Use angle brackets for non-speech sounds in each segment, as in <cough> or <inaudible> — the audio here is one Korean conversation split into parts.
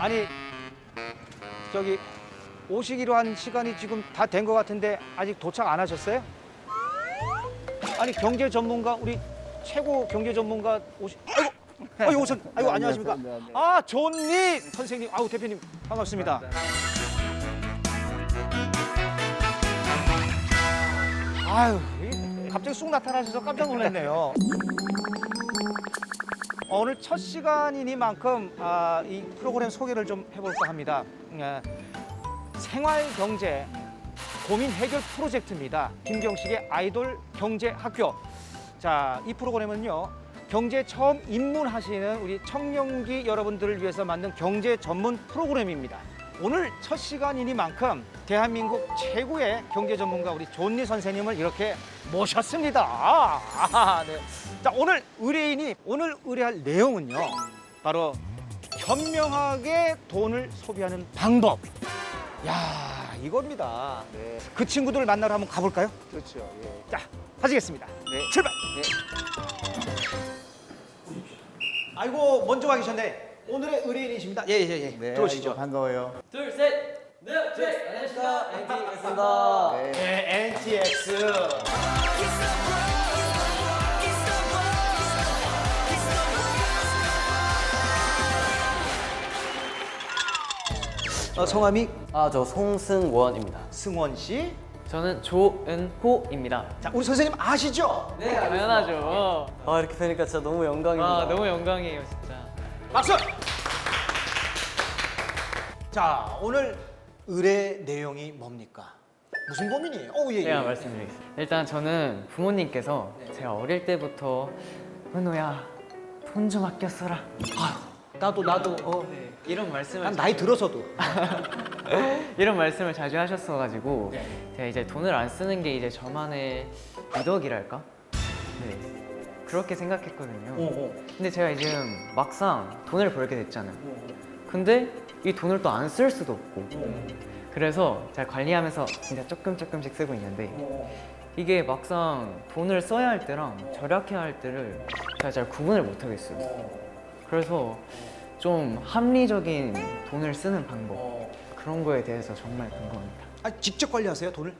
아니 저기 오시기로 한 시간이 지금 다 된 것 같은데 아직 도착 안 하셨어요? 아니 경제 전문가 우리 최고 경제 전문가 오시 아이고 아이고 오셨 아이고 안녕하십니까? 아 존니 선생님. 아우 대표님 반갑습니다. 아유 이 갑자기 쑥 나타나셔서 깜짝 놀랐네요. 어, 오늘 첫 시간이니만큼 아, 이 프로그램 소개를 좀 해볼까 합니다. 예, 생활 경제 고민 해결 프로젝트입니다. 김경식의 아이돌 경제 학교. 자, 이 프로그램은요. 경제 처음 입문하시는 우리 청년기 여러분들을 위해서 만든 경제 전문 프로그램입니다. 오늘 첫 시간이니만큼 대한민국 최고의 경제 전문가 우리 존니 선생님을 이렇게 모셨습니다. 아, 네. 자, 오늘 의뢰인이 오늘 의뢰할 내용은요. 바로 현명하게 돈을 소비하는 방법. 야, 이겁니다. 네, 그 친구들을 만나러 한번 가볼까요? 그렇죠. 예. 자, 하시겠습니다. 네. 출발. 아이고 먼저 와 계셨네. 오늘의 의뢰인이십니다. 예, 예, 예. 네, 들어오시죠. 아이고, 반가워요. 둘, 셋, 넷, 넷. 안녕하십니까. NTX입니다. 네. 네, NTX. 어, 성함이 아, 저 송승원입니다. 승원 씨. 저는 조은호입니다. 자, 우리 선생님 아시죠? 네, 당연하죠. 아, 이렇게 뵈니까 진짜 너무 영광입니다. 아, 너무 영광이에요, 진짜. 박수. 자, 오늘 의뢰 내용이 뭡니까? 무슨 고민이에요? 어, 예, 예. 제가 말씀드리겠습니다. 일단 저는 부모님께서 제가 어릴 때부터 은호야, 돈 좀 아껴 써라. 나도 나도 어. 이런 말씀을 난 나이 들어서도 <laughs> 이런 말씀을 자주 하셨어가지고 네. 제가 이제 돈을 안 쓰는 게 이제 저만의 미덕이랄까? 네 그렇게 생각했거든요. 어, 어. 근데 제가 지금 막상 돈을 벌게 됐잖아요. 근데 이 돈을 또 안 쓸 수도 없고 그래서 제가 관리하면서 진짜 조금 조금씩 쓰고 있는데 이게 막상 돈을 써야 할 때랑 절약해야 할 때를 제가 잘 구분을 못 하겠어요. 그래서 좀 합리적인 돈을 쓰는 방법 그런 거에 대해서 정말 궁금합니다. 아, 직접 관리하세요 돈을?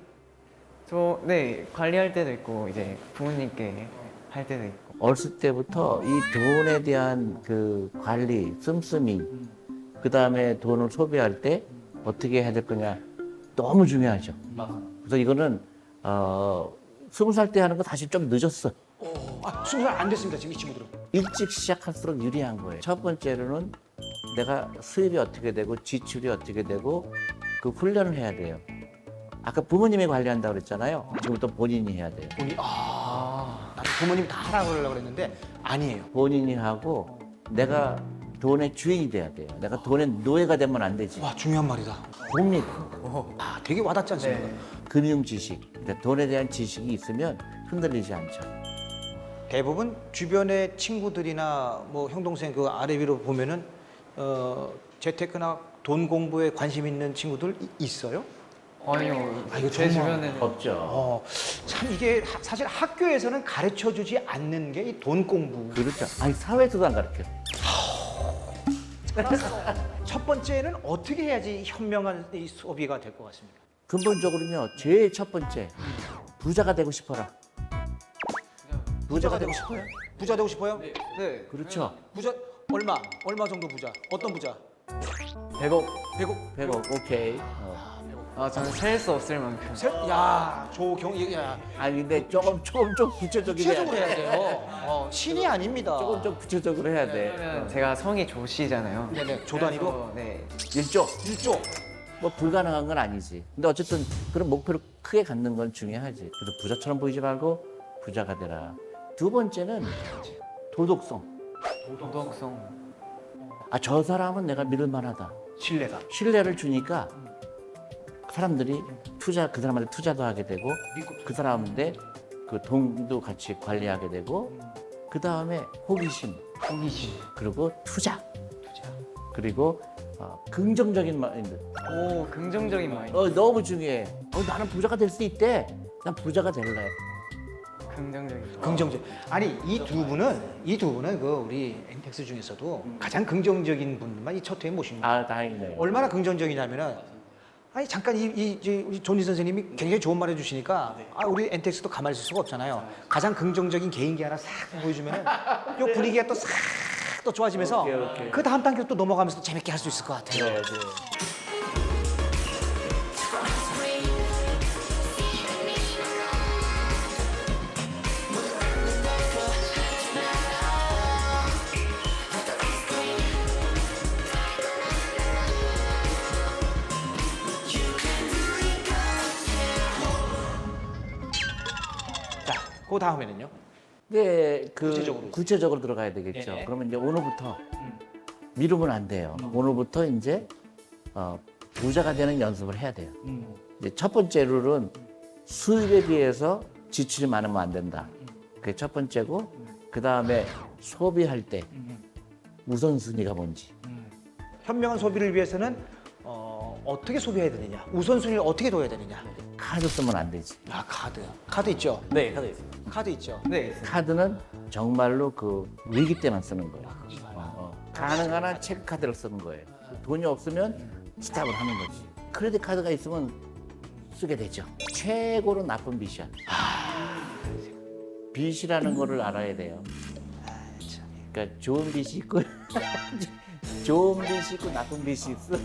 저 네 관리할 때도 있고 이제 부모님께 할 때도 있고 어렸을 때부터 이 돈에 대한 그 관리, 씀씀이, 그 다음에 돈을 소비할 때 어떻게 해야 될 거냐 너무 중요하죠. 그래서 이거는 어 스무 살 때 하는 거 사실 좀 늦었어. 어, 아, 스무 살안 됐습니다 지금 이 친구들은. 일찍 시작할수록 유리한 거예요. 첫 번째로는 내가 수입이 어떻게 되고 지출이 어떻게 되고 그 훈련을 해야 돼요. 아까 부모님이 관리한다고 그랬잖아요. 지금부터 본인이 해야 돼요. 돈이 아, 부모님 다 하라고 그러려고 그랬는데 아니에요. 본인이 하고 내가 돈의 주인이 돼야 돼요. 내가 돈의 노예가 되면 안 되지. 와 중요한 말이다. 독립, 아, 되게 와닿지 않습니까? 금융 지식, 그러니까 돈에 대한 지식이 있으면 흔들리지 않죠. 대부분 주변의 친구들이나 뭐 형 동생 그 아래 위로 보면은 어, 재테크나 돈 공부에 관심 있는 친구들 이- 있어요? 아니요 아, 이거 제 정말- 주변에는 없죠. 어, 참 이게 하- 사실 학교에서는 가르쳐 주지 않는 게 이 돈 공부. 그렇죠. 아니 사회에서도 안 가르쳐. <laughs> 첫 번째는 어떻게 해야지 현명한 이 소비가 될 것 같습니까? 근본적으로는요. 제일 첫 번째 부자가 되고 싶어라. 부자가 되고 싶어요? 부자 되고 싶어요? 네 그렇죠. 부자 얼마? 얼마 정도 부자? 어떤 부자? 100억 100억. 100억 오케이. 어. 아 저는 셀 수 없을 만큼 세, 야, 조경 이- 야, 아니 근데 조금 조금 좀 구체적이게 구체적으로 해야 돼요. 어, 신이 아닙니다. 조금 좀 구체적으로 해야 돼. 왜냐면 제가 성이 조씨잖아요 네네, 조단위로 그래서, 네 일조. 1조. 뭐 불가능한 건 아니지. 근데 어쨌든 그런 목표를 크게 갖는 건 중요하지. 그래서 부자처럼 보이지 말고 부자가 되라. 두 번째는 도덕성. 도덕성 아 저 사람은 내가 믿을 만하다. 신뢰가. 신뢰를 주니까 사람들이 투자 그 사람한테 투자도 하게 되고 그 사람한테 그 돈도 같이 관리하게 되고 그 다음에 호기심, 호기심 그리고 투자, 그리고 어, 긍정적인 마인드. 오 긍정적인 마인드 어 너무 중요해. 어 나는 부자가 될 수 있대. 난 부자가 될래. 긍정적인. 긍정적. 아니 이 두 분은 이 두 분은 그 우리 엔텍스 중에서도 가장 긍정적인 분만 이 첫 회에 모신 거예요. 아 다행이네요. 얼마나 긍정적이냐면은 아니 잠깐 이, 이 이제 우리 존리 선생님이 굉장히 좋은 말 해주시니까 아 우리 엔텍스도 가만히 있을 수가 없잖아요. 가장 긍정적인 개인기 하나 싹 보여주면은 요 분위기가 또 싹 또 좋아지면서 오케이, 오케이. 그 다음 단계로 또 넘어가면서 또 재밌게 할 수 있을 것 같아요. 네, 네. 그 다음에는요. 네, 그 구체적으로. 구체적으로, 들어가야 되겠죠. 네. 그러면 이제 오늘부터 미루면 안 돼요. 오늘부터 이제 어, 부자가 되는 연습을 해야 돼요. 이제 첫 번째 룰은 수입에 비해서 지출이 많으면 안 된다. 그게 첫 번째고 그 다음에 소비할 때 우선순위가 뭔지. 현명한 소비를 위해서는 어, 어떻게 소비해야 되느냐, 우선순위를 어떻게 둬야 되느냐. 카드 쓰면 안 되지. 아 카드, 카드 있죠. 네, 카드 있습니다. 카드 있죠. 네. 카드는 정말로 그 위기 때만 쓰는 거예요. 어, 어. 가능한 한 체크 카드를 쓰는 거예요. 돈이 없으면 스탑을 하는 거지. 크레딧 카드가 있으면 쓰게 되죠. 최고로 나쁜 빚이야. 빚이라는 거를 알아야 돼요. 그러니까 좋은 빚이 있고 <laughs> 좋은 빚이 있고 나쁜 빚이 있어. <laughs>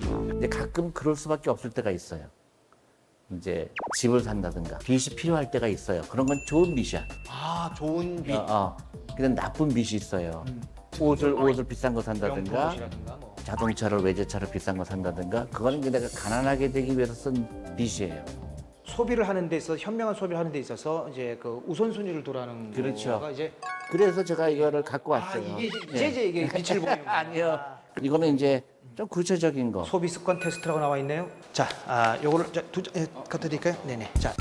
근데 가끔 그럴 수밖에 없을 때가 있어요. 이제 집을 산다든가 빚이 필요할 때가 있어요. 그런 건 좋은 빚이야. 아 좋은 빚, 어, 어. 근데 나쁜 빚이 있어요. 옷을 옷을 비싼 거 산다든가 뭐. 자동차를 외제차를 비싼 거 산다든가 그거는 이제 내가 가난하게 되기 위해서 쓴 빚이에요. 소비를 하는 데 있어서 현명한 소비를 하는 데 있어서 이제 그 우선순위를 두라는 그렇죠. 거가 이제 그래서 제가 이거를 갖고 아 왔어요. 이게 이제 예. 이제 이게 빛을 보는 <laughs> 아니요. 이거는 이제 좀 구체적인 거. 소비 습관 테스트라고 나와 있네요. 자, 아 요거를 자, 두 장, 예, 갖다 드릴까요? 네네. 자.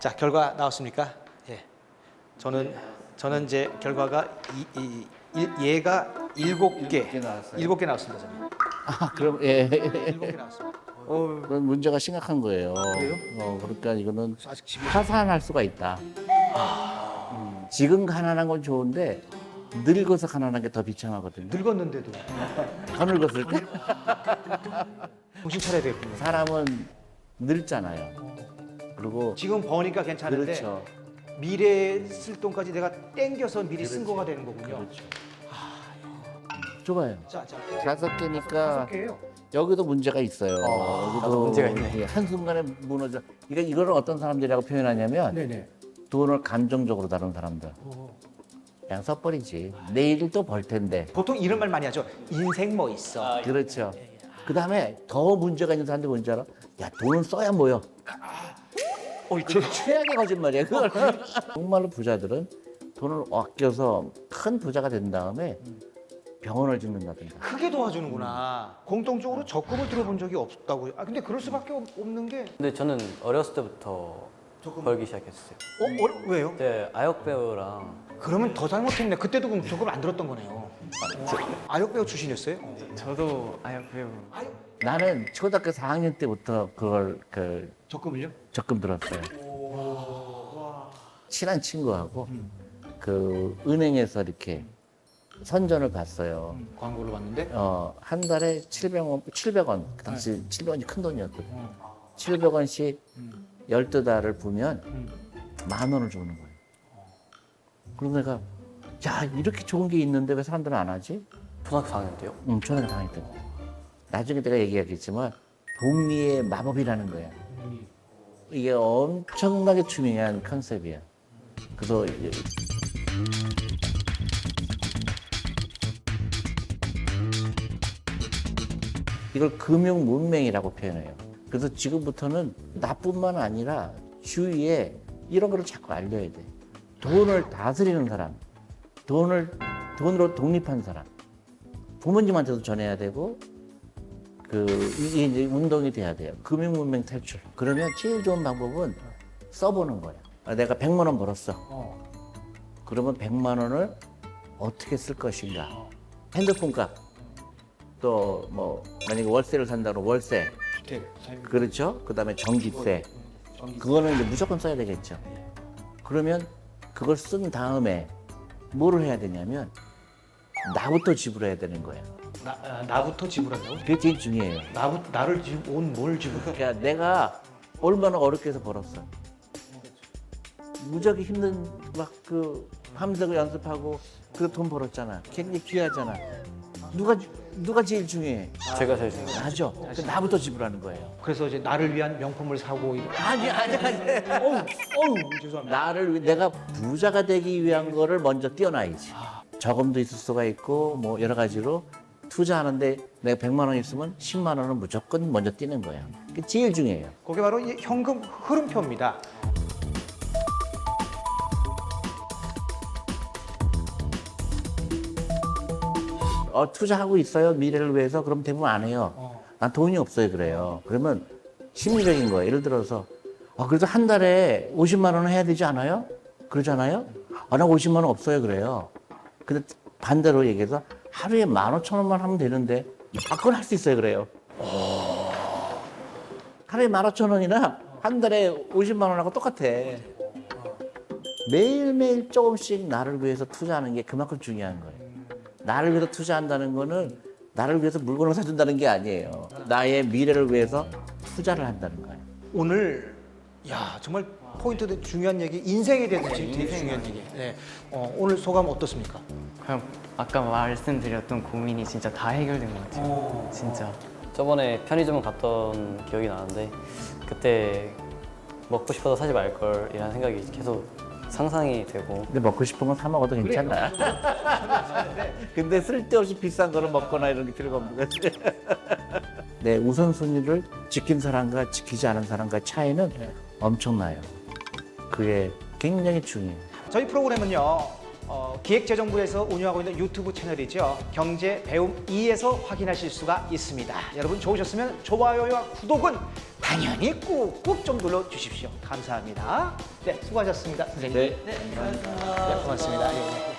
자, 결과 나왔습니까? 예. 저는 저는 이제 결과가 이, 이, 일- 얘가 일곱 개, 일곱 개 나왔어요. 일곱 개 나왔습니다. 저는 아, 그럼 예. 일곱 개 나왔습니다. 그건 문제가 심각한 거예요. 그래요? 어, 그러니까 이거는 아직 집에 파산할 수가 있다. 음, 지금 가난한 건 좋은데 늙어서 가난한 게 더 비참하거든요. 늙었는데도 더 늙었을 때 <laughs> 정신 차려야 되겠군요. 사람은 늙잖아요. 그리고 지금 버니까 괜찮은데 그렇죠. 미래 쓸 돈까지 내가 땡겨서 미리 쓴 거가 되는 거군요. 그렇죠. 좋아요. 자, 자, 다섯 개니까 다섯 개예요. 여기도 문제가 있어요. 여기도 문제가 있네. 한순간에 무너져. 이거 이거를 어떤 사람들이라고 표현하냐면 네네. 돈을 감정적으로 다루는 사람들. 그냥 써버리지. 내일 또 벌 텐데. 보통 이런 말 많이 하죠. 인생 뭐 있어. 그렇죠. 그 다음에 더 문제가 있는 사람들이 뭔지 알아? 야, 돈은 써야 뭐여. 어, 제, 최악의 거짓말이야, 그걸. 정말로 부자들은 돈을 아껴서 큰 부자가 된 다음에 병원을 짓는다든가. 크게 도와주는구나. 공통적으로 적금을 들어본 적이 없다고요. 아 근데 그럴 수밖에 없- 없는 게 근데 저는 어렸을 때부터 벌기 시작했어요. 어, 어 왜요? 그때 아역 배우랑 그러면 더 잘못했네. 그때도 그럼 적금을 안 들었던 거네요. 아역 배우 출신이었어요? 저도 아역 배우. 나는 초등학교 4학년 때부터 그걸 그 적금을요? 적금 들었어요. 친한 친구하고 그 은행에서 이렇게 선전을 봤어요. 광고를 봤는데 어, 한 달에 700원, 700원. 그 당시 700원이 큰 돈이었거든. 700원씩 12달을 보면 만 원을 주는 거예요. 그래서 내가 야, 이렇게 좋은 게 있는데 왜 사람들은 안 하지? 초등학교 4학년 때요. 응, 초등학교 당했던 거. 나중에 내가 얘기하겠지만 복리의 마법이라는 거야. 이게 엄청나게 중요한 컨셉이야. 그래서 이제 이걸 금융 문맹이라고 표현해요. 그래서 지금부터는 나뿐만 아니라 주위에 이런 거를 자꾸 알려야 돼. 돈을 다스리는 사람, 돈을 돈으로 독립한 사람, 부모님한테도 전해야 되고 그 이게 이제 운동이 돼야 돼요. 금융 문맹 탈출. 그러면 제일 좋은 방법은 써보는 거야. 아, 내가 100만 원 벌었어. 어. 그러면 100만 원을 어떻게 쓸 것인가? 핸드폰 값, 또 뭐 만약에 월세를 산다고 월세, 주택, 사용. 그렇죠? 그다음에 전기세, 그거는 이제 무조건 써야 되겠죠. 그러면 그걸 쓴 다음에 뭐를 해야 되냐면 나부터 지불해야 되는 거예요. 나, 아, 나부터 지불한다고? 그게 제일 중요해요. 나부터 나를 지불 온뭘 지불? 그러니까 내가 얼마나 어렵게 해서 벌었어. 무지하게 힘든 막 그 밤새고 연습하고 그 돈 벌었잖아. 굉장히 귀하잖아. 누가 누가 제일 중요해? 제가 제일 중요해요. 나죠. 그 나부터 지불하는 거예요. 그래서 이제 나를 위한 명품을 사고 이런. 아니 아니 아니. 어우, 어우, 죄송합니다. 나를 위- 내가 부자가 되기 위한 거를 먼저 띄어놔야지. 저금도 있을 수가 있고 뭐 여러 가지로 투자하는데 내가 100만 원 있으면 10만 원은 무조건 먼저 띄는 거야. 그게 제일 중요해요. 그게 바로 이 현금 흐름표입니다. 어, 투자하고 있어요. 미래를 위해서. 그럼 대부분 안 해요. 난 돈이 없어요. 그래요. 그러면 심리적인 거예요. 예를 들어서, 아, 그래도 한 달에 50만 원은 해야 되지 않아요? 그러잖아요? 아, 나 50만 원 없어요. 그래요. 근데 반대로 얘기해서 하루에 만 오천 원만 하면 되는데, 아, 그건 할 수 있어요. 그래요. 하루에 만 오천 원이나 한 달에 50만 원하고 똑같아. 매일매일 조금씩 나를 위해서 투자하는 게 그만큼 중요한 거예요. 나를 위해서 투자한다는 거는 나를 위해서 물건을 사준다는 게 아니에요. 나의 미래를 위해서 투자를 한다는 거예요. 오늘 야 정말 포인트 되 중요한 얘기 인생에 대해서 지금 되게 중요한 얘기. 네. 어, 오늘 소감 어떻습니까? 그냥 아까 말씀드렸던 고민이 진짜 다 해결된 것 같아요. 진짜. 저번에 편의점 갔던 기억이 나는데 그때 먹고 싶어서 사지 말 걸이라는 생각이 계속 상상이 되고 근데 먹고 싶은 건 사 먹어도 괜찮아. <laughs> 근데 쓸데없이 비싼 거를 먹거나 이런 게 필요가 없는 거지. 내 <laughs> 우선순위를 지킨 사람과 지키지 않은 사람과 차이는 엄청나요. 그게 굉장히 중요해요. 저희 프로그램은요 어, 기획재정부에서 운영하고 있는 유튜브 채널이죠 경제 배움 2에서 확인하실 수가 있습니다 여러분 좋으셨으면 좋아요와 구독은 당연히 꾹꾹 좀 눌러 주십시오. 감사합니다. 네 수고하셨습니다 선생님. 네. 네, 고맙습니다. 예, 예.